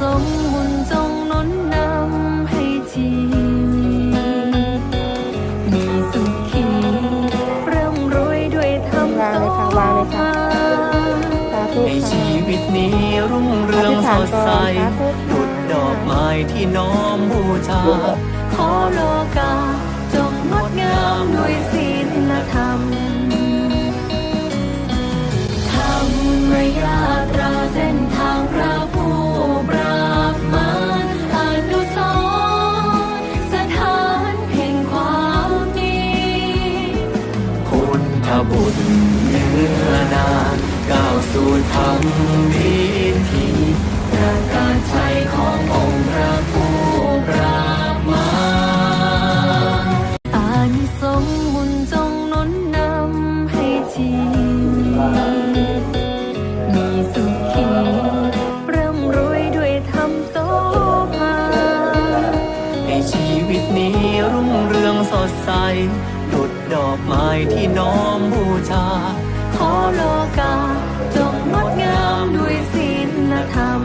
สงส์บุญจงนุนนำให้ชีวิตมีสุขีร่ำรวยด้วยธรรมวางเลยค่ะวางเลยค่ะสาธุให้ค่ะชีวิตนี้รุ่งเรืองสดใสอธิษฐานก่อนดุดดอกไม้ที่น้อมบูชา ขอโลกา บุตรเนื้อนาก้าวสู่ธรรมวิธีประกาศชัยขององค์พระผู้ปราบมารอานิสงส์บุญจงนุนนำให้ชีวิตมีสุขีร่ำรวยด้วยธรรมโสภาให้ชีวิตนี้รุ่งเรืองสดใสดุดดอกไม้ที่น้อม จา ขอโลกาจงงดงามด้วยศีลธรรม